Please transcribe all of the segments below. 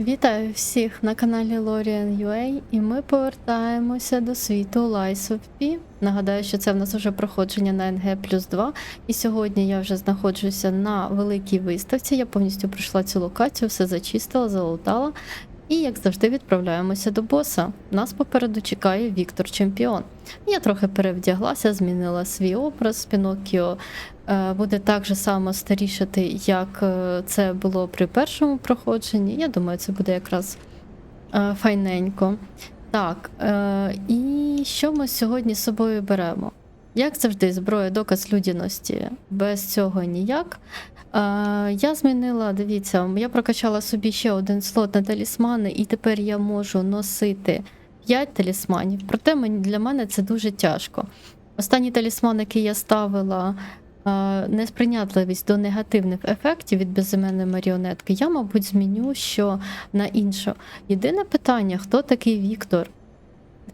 Вітаю всіх на каналі Lorian UA і ми повертаємося до світу Lies of P. Нагадаю, що це в нас вже проходження на NG плюс 2. І сьогодні я вже знаходжуся на великій виставці. Я повністю пройшла цю локацію, все зачистила, залутала. І, як завжди, відправляємося до боса. Нас попереду чекає Віктор Чемпіон. Я трохи перевдяглася, змінила свій образ. Пінокіо е, буде так же само старішати, як е, це було при першому проходженні. Я думаю, це буде якраз е, файненько. Так, і що ми сьогодні з собою беремо? Як завжди, зброя доказ людяності. Без цього ніяк. Я змінила, дивіться, я прокачала собі ще один слот на талісмани, і тепер я можу носити 5 талісманів. Проте для мене це дуже тяжко. Останній талісман, який я ставила, несприйнятливість до негативних ефектів від безіменної маріонетки, я, мабуть, зміню що на інше. Єдине питання: хто такий Віктор?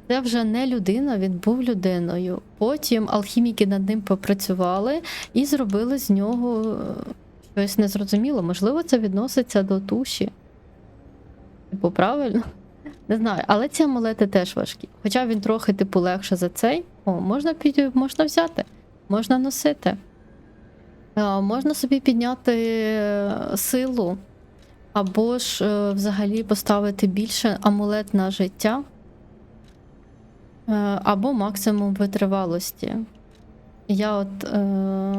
Це вже не людина, він був людиною. Потім алхіміки над ним попрацювали і зробили з нього е, щось незрозуміло. Можливо, це відноситься до туші. Типу, правильно? Не знаю, але ці амулети теж важкі. Хоча він трохи, типу, легше за цей. О, можна, під... можна взяти, можна носити. А, можна собі підняти е, силу, або ж е, взагалі поставити більше амулет на життя. Е, Або максимум витривалості. Я от е,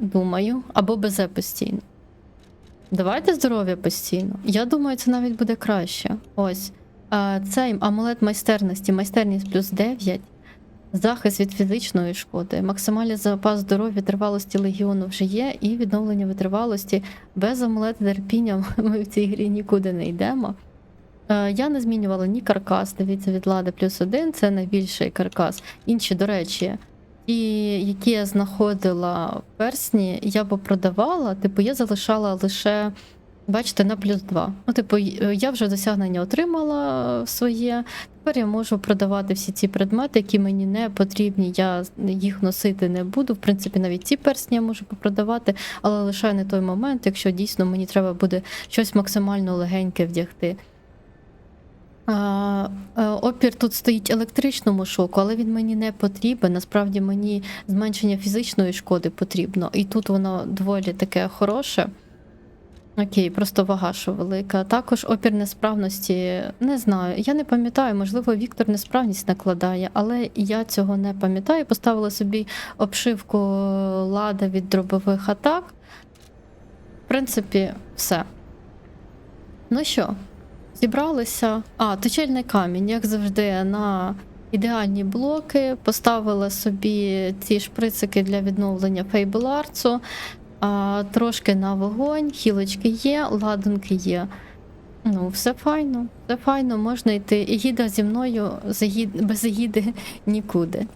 думаю, або безе постійно. Давайте здоров'я постійно. Я думаю, це навіть буде краще. Ось. Е, цей амулет майстерності, майстерність плюс 9, захист від фізичної шкоди, максимальний запас здоров'я тривалості легіону вже є, і відновлення витривалості. Без амулета терпіння ми в цій грі нікуди не йдемо. Е, Я не змінювала ні каркас, дивіться, від лади плюс один, це найбільший каркас. Інші, до речі, ті, які я знаходила в персні, я попродавала, типу, я залишала лише, бачите, на плюс два. Ну, типу, е, я вже досягнення отримала своє. Тепер я можу продавати всі ці предмети, які мені не потрібні. Я їх носити не буду. В принципі, навіть ці персні я можу попродавати, але лише не той момент, якщо дійсно мені треба буде щось максимально легеньке вдягти. Е, Опір тут стоїть електричному шоку, але він мені не потрібен. Насправді мені зменшення фізичної шкоди потрібно. І тут воно доволі таке хороше. Окей, просто вага що велика. Також опір несправності. Не знаю. Я не пам'ятаю, можливо, Віктор несправність накладає, але я цього не пам'ятаю. Поставила собі обшивку лада від дробових атак. В принципі, все. Ну що, Зібралися. А, точильний камінь, як завжди, на ідеальні блоки. Поставила собі ці шприцики для відновлення фейбеларцу. А, трошки на вогонь, хілочки є, ладунки є. Ну, все файно, все файно, можна йти. Егіда зі мною без егіди нікуди.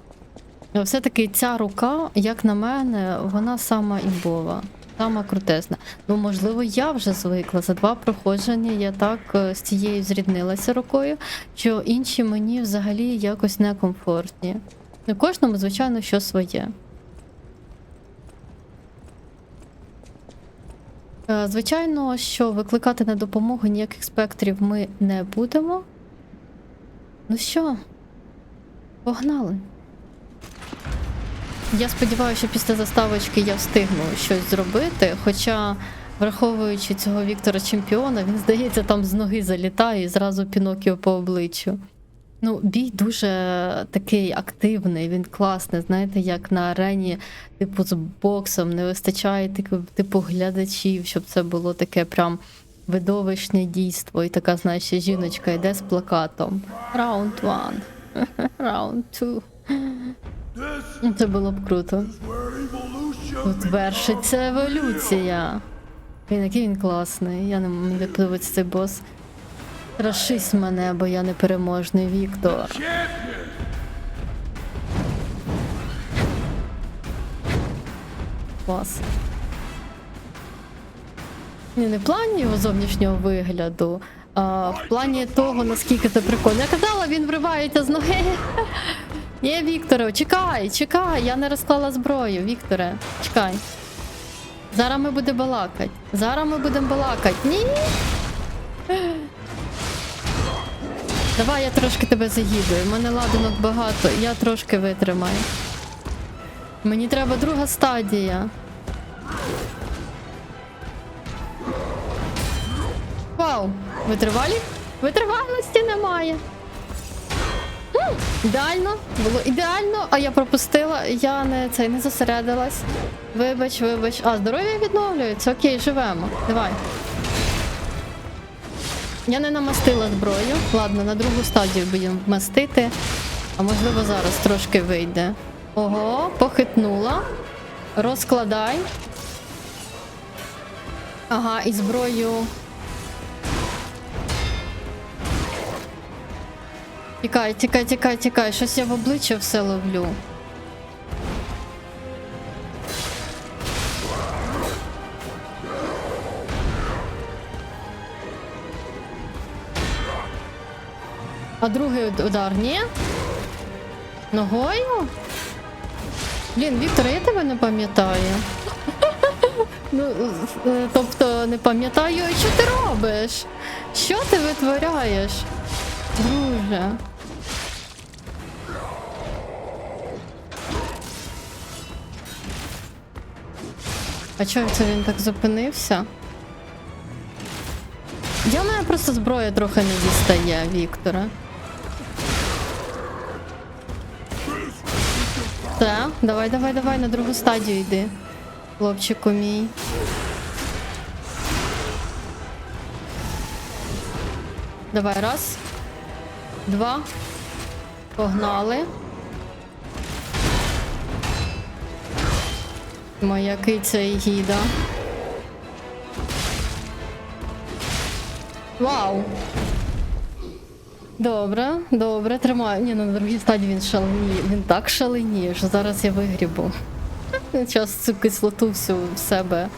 Все-таки ця рука, як на мене, вона сама імбова, сама крутезна. Ну, можливо, я вже звикла. За два проходження я так е, з цією зріднилася рукою, що інші мені взагалі якось некомфортні. Кожному, звичайно, що своє. Е, Звичайно, що викликати на допомогу ніяких спектрів ми не будемо. Ну що, погнали. Я сподіваюся, що після заставочки я встигну щось зробити. Хоча, враховуючи цього Віктора Чемпіона, він здається, там з ноги залітає і зразу Пінокіо по обличчю. Ну, бій дуже такий активний, він класний. Знаєте, як на арені, типу, з боксом не вистачає типу, типу глядачів, щоб це було таке прям видовищне дійство. І така, знаєш, жіночка йде з плакатом. Раунд 1, раунд 2. Це було б круто. Тут вершиться еволюція. Він який він класний. Я не мені подобається цей бос. Рашись мене, бо я непереможний Віктор. Клас. Ні, не в плані його зовнішнього вигляду, а в плані того, наскільки це прикольно. Я казала, він вривається з ноги. Ні, Вікторе, чекай, чекай, я не розклала зброю, Вікторе, чекай. Зараз ми будемо балакати. Зараз ми будемо балакати. Ні. Давай я трошки тебе заїдую. У мене ладинок багато, я трошки витримаю. Мені треба друга стадія. Вау! Витривалі? Витривалості немає. Ідеально, було ідеально, а я пропустила, я не цей не зосередилась. Вибач, вибач. А, здоров'я відновлюється. Окей, живемо. Давай. Я не намастила зброю. Ладно, на другу стадію будемо мастити. А можливо зараз трошки вийде. Ого, похитнула. Розкладай. Ага, і зброю. Тікай, тікай, тікай, тікай. Щось я в обличчя все ловлю. А другий удар, ні? Ногою? Блін, Віктор, я тебе не пам'ятаю. Ну, е, тобто не пам'ятаю, що ти робиш? Що ти витворяєш? Друже. А чого це він так зупинився? Я мене просто зброя трохи не дістає, Віктора. Так, давай, давай, давай, на другу стадію йди. Хлопчику мій. Давай, раз. Два. Погнали. Моя киця і гіда. Вау! Добре, добре, тримаю. Ні, ну, на другій стадії він шаленіє. Він так шаленіє, що зараз я вигрібу. Час цю кислоту всю в себе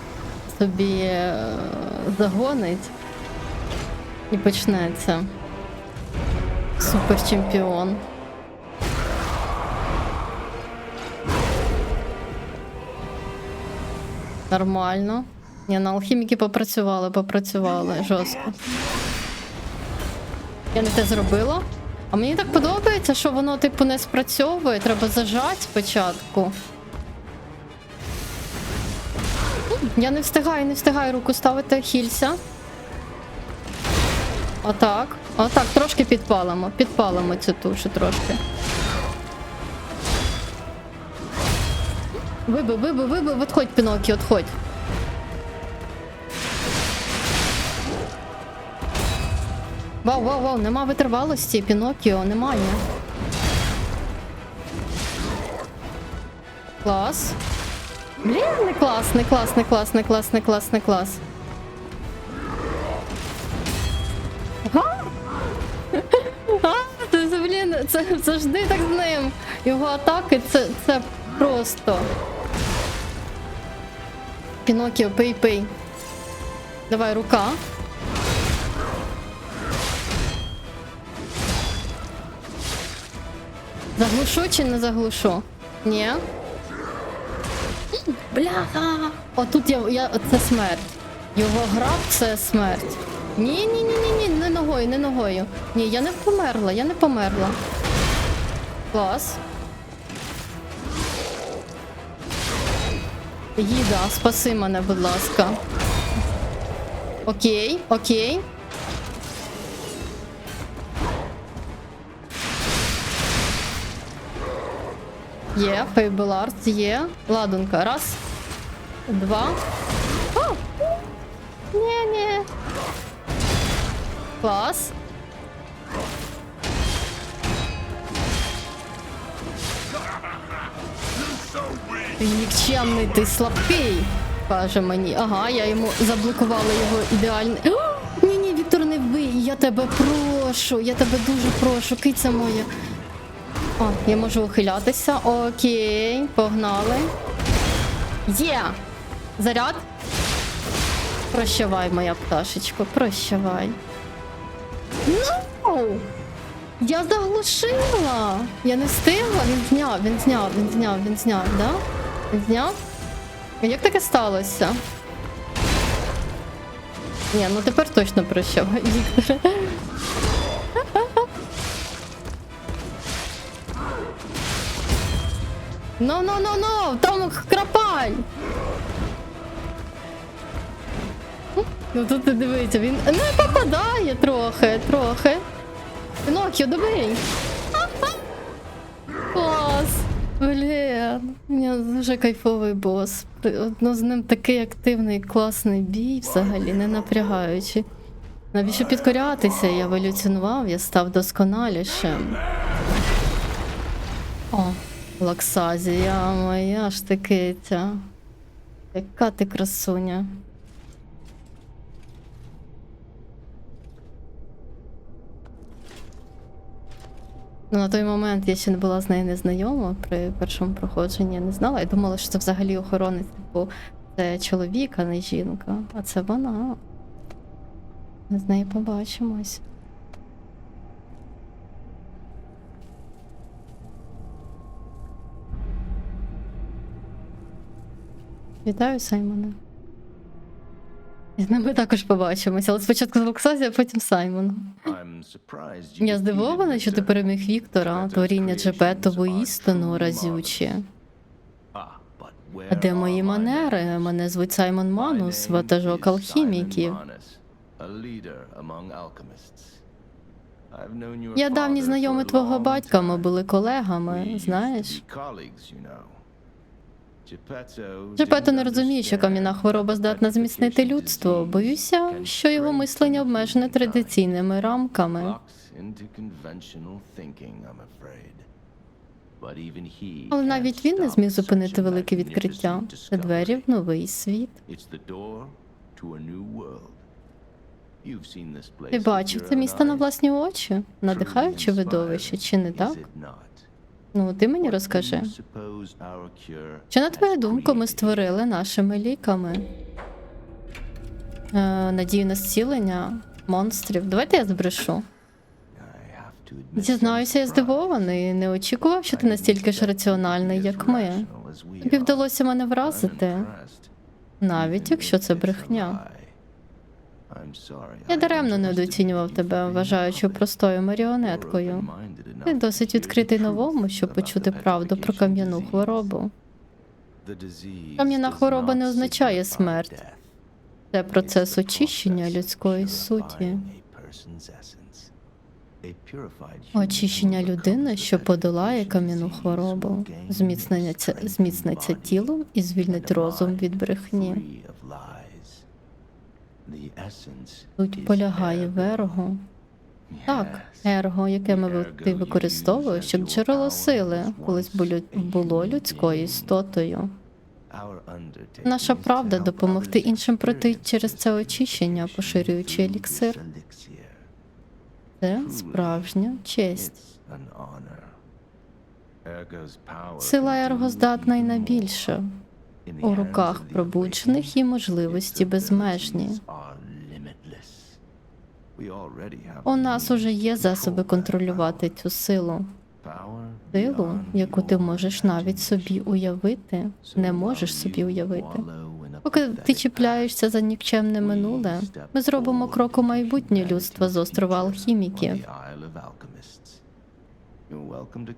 собі е, загонить. І почнеться. Супер чемпіон. Нормально. Ні, на алхіміки попрацювали, попрацювали жорстко. Я не те зробила. А мені так подобається, що воно, типу, не спрацьовує. Треба зажати спочатку. Я не встигаю, не встигаю руку ставити, хілься. Отак. Отак, трошки підпалимо. Підпалимо цю тушу трошки. Вибив, вибив, вибив, відходь, Пінокі, відходь. Вау, вау, вау, нема витривалості, Пінокіо, немає. Клас. Блін, не клас, не клас, не клас, не клас, не клас, не клас. Це, завжди так з ним. Його атаки це, це просто. Пінокіо, пий, пий. Давай, рука. Заглушу чи не заглушу? Ні. Бляха! Отут я, я. Це смерть. Його граб це смерть. Ні, ні, ні, ні, ні, не ногою, не ногою. Ні, я не померла, я не померла. Клас. Їда, спаси мене, будь ласка. Окей, окей. Є, Fable Arts є. Ладунка. Раз. Два. О! Ні, ні. Клас. Нікчемний, ти слабкий, каже мені. Ага, я йому заблокувала його ідеальний. Ні, ні, Віктор, не вбий. Я тебе прошу, я тебе дуже прошу, киця моя. О, я можу ухилятися. Окей, погнали. Є! Заряд. Прощавай, моя пташечко, прощавай. Ну! Я заглушила! Я не встигла, він зняв, він зняв, він зняв, він зняв, да? Зняв? Як таке сталося? Ні, ну тепер точно прощав, Віктор. Ну, ну, ну, no, no, no, no! Там крапаль! Ну тут ти дивиться, він не попадає трохи, трохи. Пінокіо, добий! Клас! Блін, у мене дуже кайфовий бос. Ну, з ним такий активний, класний бій взагалі, не напрягаючи. Навіщо підкорятися? Я еволюціонував, я став досконалішим. О, Лаксазія моя ж таки. Яка ти красуня. Ну, на той момент я ще не була з нею незнайома при першому проходженні. Не знала. Я думала, що це взагалі охоронець, типу, це чоловік, а не жінка. А це вона. Ми з нею побачимось. Вітаю, Саймоне. З ними також побачимося, але спочатку з Луксазі, а потім Саймоном. Я здивована, що ти переміг Віктора, творіння Джепетову істину разюче. А де мої манери? Мене звуть Саймон Манус, ватажок алхіміків. Я давній знайомий твого батька, ми були колегами, знаєш. Джепето не розуміє, що кам'яна хвороба здатна зміцнити людство. Боюся, що його мислення обмежене традиційними рамками. Але навіть він не зміг зупинити велике відкриття. Це двері в новий світ. Ти бачив це місто на власні очі? Надихаюче видовище, чи не так? Ну, ти мені розкажи. Чи на твою думку ми створили нашими ліками? Е, надію на зцілення монстрів. Давайте я збрешу. Зізнаюся, я здивований. Не очікував, що ти настільки ж раціональний, як ми. Тобі вдалося мене вразити, навіть якщо це брехня. Я даремно недооцінював тебе, вважаючи простою маріонеткою. Ти досить відкритий новому, щоб почути правду про кам'яну хворобу. Кам'яна хвороба не означає смерть. Це процес очищення людської суті. Очищення людини, що подолає кам'яну хворобу, зміцниться, зміцниться тілом і звільнить розум від брехні. Суть полягає в ерго. Так, ерго, яке ми ти використовуєш як джерело сили, колись було- людською істотою. Наша правда допомогти іншим пройти через це очищення, поширюючи еліксир. Це справжня честь. Сила ерго здатна й на більше. У руках пробуджених і можливості безмежні. У нас уже є засоби контролювати цю силу. Силу, яку ти можеш навіть собі уявити, не можеш собі уявити. Поки ти чіпляєшся за нікчемне минуле, ми зробимо крок у майбутнє людства з острова алхіміків.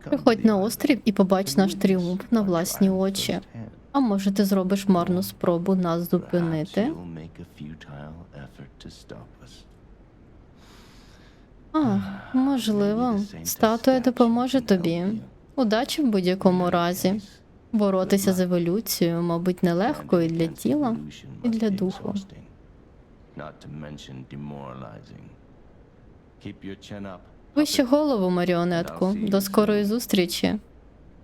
Приходь на острів і побач наш тріумф на власні очі. А може, ти зробиш марну спробу нас зупинити? А, можливо, статуя допоможе тобі. Удачі в будь-якому разі. Боротися з еволюцією, мабуть, нелегко і для тіла, і для духу. Вище голову, маріонетку. До скорої зустрічі.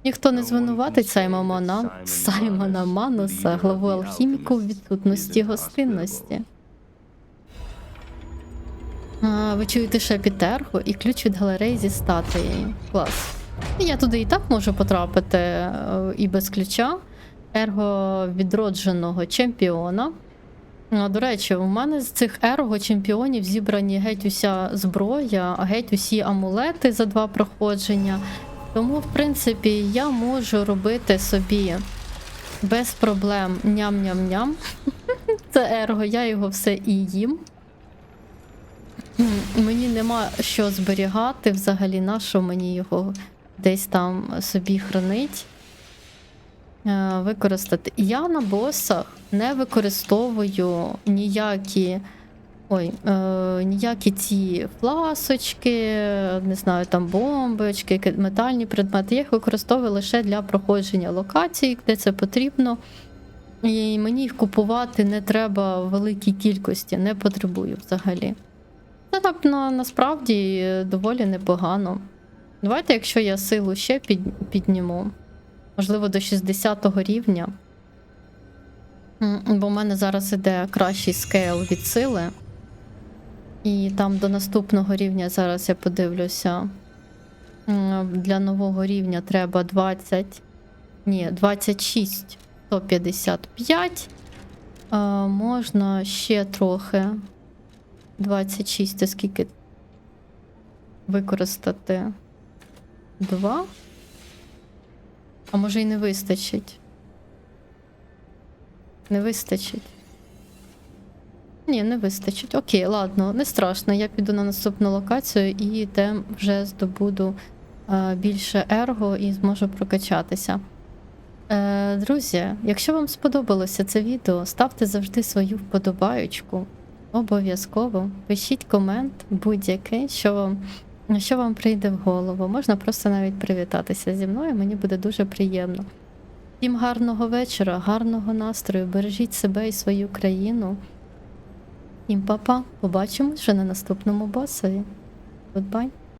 Ніхто не звинуватить Саймона, Саймона Мануса, главу алхіміку в відсутності гостинності. А, ви чуєте шепіт Ерго і ключ від галереї зі статуєю. Клас. Я туди і так можу потрапити е, і без ключа. Ерго відродженого чемпіона. А, До речі, у мене з цих ерго чемпіонів зібрані геть уся зброя, геть усі амулети за два проходження. Тому, в принципі, я можу робити собі без проблем ням-ням-ням. Це ерго, я його все і їм. Мені нема що зберігати взагалі, на що мені його десь там собі хранить. е, використати. Я на босах не використовую ніякі. Ой, е, ніякі ці фласочки, не знаю, там бомбочки, метальні предмети. Я їх використовую лише для проходження локацій, де це потрібно. І мені їх купувати не треба в великій кількості, не потребую взагалі. Це так на, насправді доволі непогано. Давайте, якщо я силу ще під, підніму, можливо, до 60 рівня. Бо в мене зараз іде кращий скейл від сили. І там до наступного рівня зараз я подивлюся. Для нового рівня треба 20. Ні, 26 155. А, можна ще трохи. 26, це скільки? Використати 2. А може й не вистачить. Не вистачить. Ні, не вистачить. Окей, ладно, не страшно. Я піду на наступну локацію і там вже здобуду е, більше ерго і зможу прокачатися. Е, друзі, якщо вам сподобалося це відео, ставте завжди свою вподобаючку. Обов'язково пишіть комент будь-який, що вам, що вам прийде в голову. Можна просто навіть привітатися зі мною, мені буде дуже приємно. Всім гарного вечора, гарного настрою, бережіть себе і свою країну. Всім па-па, побачимось вже на наступному босові. Goodbye.